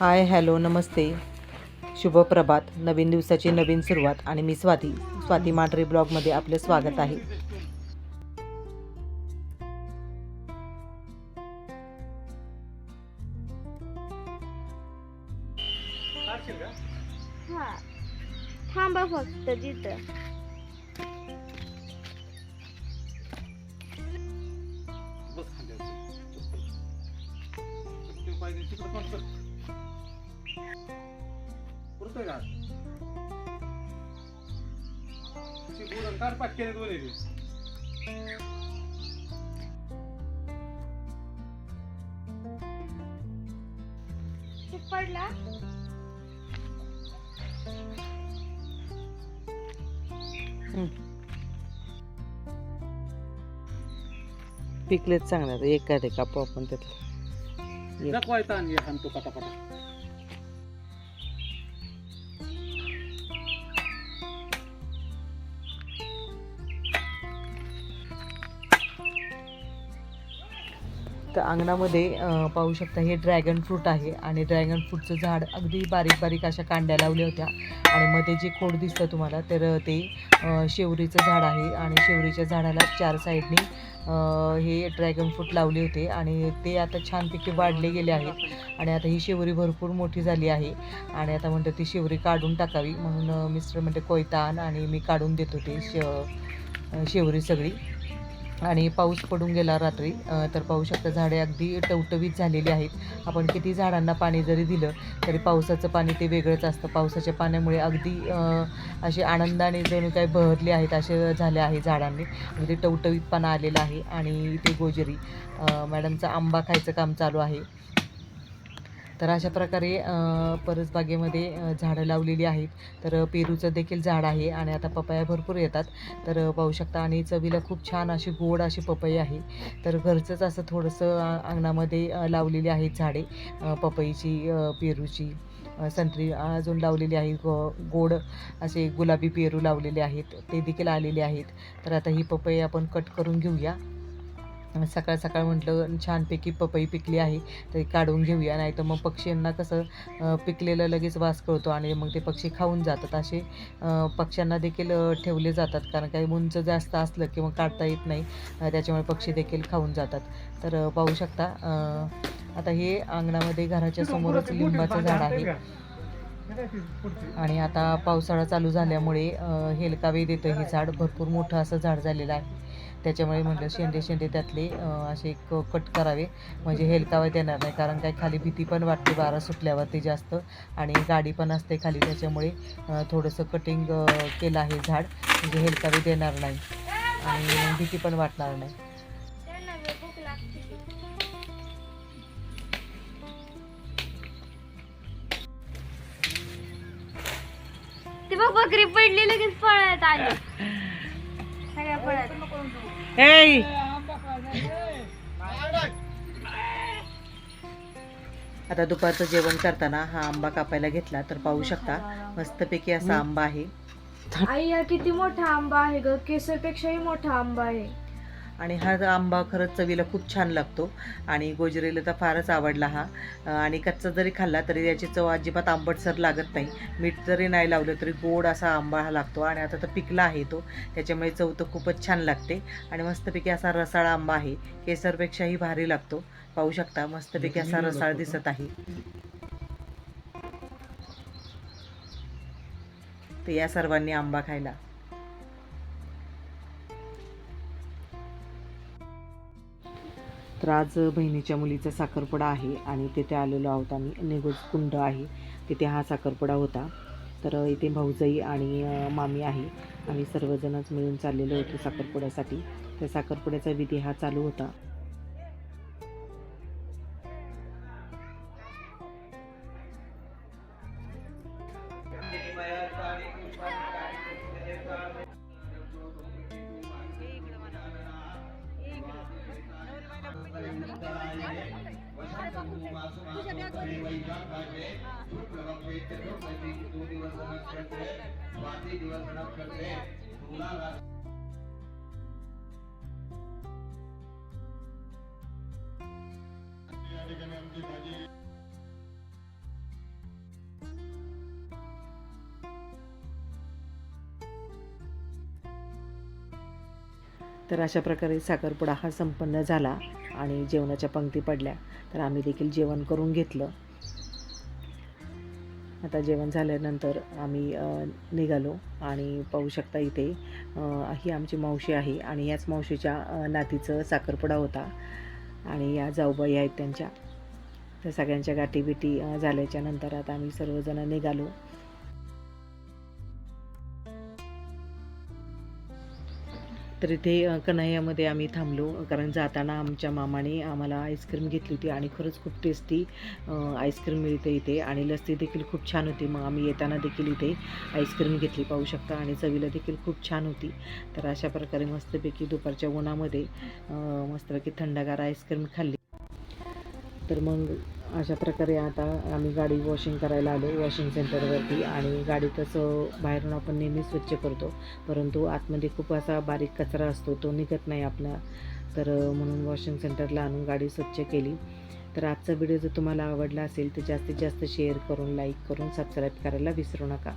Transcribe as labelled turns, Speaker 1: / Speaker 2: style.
Speaker 1: Hi hello नमस्ते. शुभ प्रभात नवीन दिवसाची नवीन सुरुवात आणि मी स्वाती. स्वाती मांढरे ब्लॉगमध्ये आपले स्वागत आहे.
Speaker 2: हा. थांबा फक्त तिथं
Speaker 3: बस खांद्यावर. पुरतोय का? ती काढ
Speaker 2: ते पडला?
Speaker 1: पिकलेच चांगलं एक काय ते कापू आपण त्यातलं
Speaker 3: दाखवायचा आणि आणतो पटापटा.
Speaker 1: तर अंगणामध्ये पाहू शकता हे ड्रॅगन फ्रूट आहे. आणि ड्रॅगन फ्रूटचं झाड अगदी बारीक बारीक अशा कांड्या लावल्या होत्या. आणि मध्ये जे खोड दिसतं तुम्हाला तर ते शेवरीचं झाड आहे. आणि शेवरीच्या झाडाला चार साईडनी हे ड्रॅगन फ्रूट लावले होते. आणि ते आता छानपैकी वाढले गेले आहेत. आणि आता ही शेवरी भरपूर मोठी झाली आहे. आणि आता म्हणतं ती शेवरी काढून टाकावी. म्हणून मिस्टर म्हणते कोयता आणि मी काढून देतो ते शे शेवरी सगळी. आणि पाऊस पडून गेला रात्री तर पाहू शकता झाडे अगदी टवटवीत झालेली आहेत. आपण किती झाडांना पाणी जरी दिलं तरी पावसाचं पाणी ते वेगळंच असतं. पावसाच्या पाण्यामुळे अगदी असे आनंदाने जणू काही बहरले आहेत असे झाले आहे झाडांनी. अगदी टवटवीतपणा आलेला आहे. आणि इथे गोजरी मॅडमचा आंबा खायचं काम चालू आहे. तर अशा प्रकारे परसबागेमध्ये झाडं लावलेली आहेत. तर पेरूचं देखील झाड आहे आणि आता पपया भरपूर येतात. तर पाहू शकता आणि चवीला खूप छान अशी गोड अशी पपई आहे. तर घरचंच असं थोडंसं अंगणामध्ये लावलेली आहेत झाडे. पपईची पेरूची संत्री अजून लावलेली आहे. गो गोड असे गुलाबी पेरू लावलेले आहेत. ते देखील आलेले आहेत. तर आता ही पपई आपण कट करून घेऊया. सकाळ सकाळ म्हटलं छानपैकी पपई पिकली आहे तर काढून घेऊया. नाही तर मग पक्ष्यांना कसं पिकलेलं लगेच वास कळतो आणि मग ते पक्षी खाऊन जातात. असे पक्ष्यांना देखील ठेवले जातात. कारण काही उंच जास्त असलं किंवा काढता येत नाही. त्याच्यामुळे पक्षी देखील खाऊन जातात. तर पाहू शकता आता हे अंगणामध्ये घराच्या समोरच लिंबाचं झाड आहे. आणि आता पावसाळा चालू झाल्यामुळे हेलकावे देतं हे झाड. भरपूर मोठं असं झाड झालेलं आहे. त्याच्यामुळे म्हटलं शेंडे शेंडे त्यातले असे क कट करावे. म्हणजे हेलकावे देणार नाही कारण काही खाली भीती पण वाटते बारा सुटल्यावरती जास्त. आणि गाडी पण असते खाली त्याच्यामुळे थोडंसं कटिंग केलं आहे झाड. म्हणजे हेलकावे देणार नाही. आणि भीती पण वाटणार नाही.
Speaker 2: ते बघ बकरी पडली लगेच पळत आली.
Speaker 1: Hey! आता दुपारचं जेवण करताना हा आंबा कापायला घेतला तर पाहू शकता मस्तपैकी असा आंबा आहे.
Speaker 2: आई हा किती मोठा आंबा आहे ग. केसरपेक्षाही मोठा आंबा आहे.
Speaker 1: आणि हा आंबा खरंच चवीला खूप छान लागतो. आणि गोजरीला तर फारच आवडला हा. आणि कच्चा जरी खाल्ला तरी याची चव अजिबात आंबटसर लागत नाही. मीठ जरी नाही लावलं तरी गोड असा आंबा हा लागतो. आणि आता तर पिकला आहे तो. त्याच्यामुळे चव तर खूपच छान लागते. आणि मस्तपैकी असा रसाळ आंबा आहे. केसरपेक्षाही भारी लागतो. पाहू शकता मस्तपैकी असा रसाळ दिसत आहे. तर या सर्वांनी आंबा खायला. तर आज बहिणीच्या मुलीचा साखरपुडा आहे आणि तिथे आलेलो आहोत आम्ही. निगोज कुंड आहे. तिथे हा साखरपुडा होता. तर इथे भाऊजाई आणि मामी आहे. आम्ही सर्वजणच मिळून चाललेलो होतो साखरपुड्यासाठी. त्या साखरपुड्याचा विधी हा चालू होता. तर अशा प्रकारे साखरपुडा हा संपन्न झाला. आणि जेवणाच्या पंक्ती पडल्या. तर आम्ही देखील जेवण करून घेतलं. आता जेवण झाल्यानंतर आम्ही निघालो. आणि पाहू शकता इथे ही आमची मावशी आहे आणि याच मावशीच्या नातीचं साखरपुडा होता. आणि या जाऊबाई आहेत त्यांच्या. त्या सगळ्यांच्या गाठी बिटी झाल्याच्यानंतर आता आम्ही सर्वजण निघालो. तर इथे कन्हैयामध्ये आम्ही थांबलो कारण जाताना आमच्या मामाने आम्हाला आईस्क्रीम घेतली होती आणि खरंच खूप टेस्टी आईस्क्रीम मिळते इथे आणि लस्सी देखील खूप छान होती. मग आम्ही येताना देखील इथे आईस्क्रीम घेतली पाहू शकता आणि चवीला देखील खूप छान होती. तर अशा प्रकारे मस्तपैकी दुपारच्या उन्हामध्ये मस्तपैकी थंडगार आईस्क्रीम खाल्ली. तर मग अशा प्रकारे आता आम्ही गाडी वॉशिंग करायला आलो वॉशिंग सेंटरवरती आणि गाडी तसं बाहेरून आपण नेहमी स्वच्छ करतो. परंतु आतमध्ये खूप असा बारीक कचरा असतो तो निघत नाही आपला. तर म्हणून वॉशिंग सेंटरला आणून गाडी स्वच्छ केली. तर आजचा व्हिडिओ जर तुम्हाला आवडला असेल तर जास्तीत जास्त शेअर करून लाईक करून सबस्क्राईब करायला विसरू नका.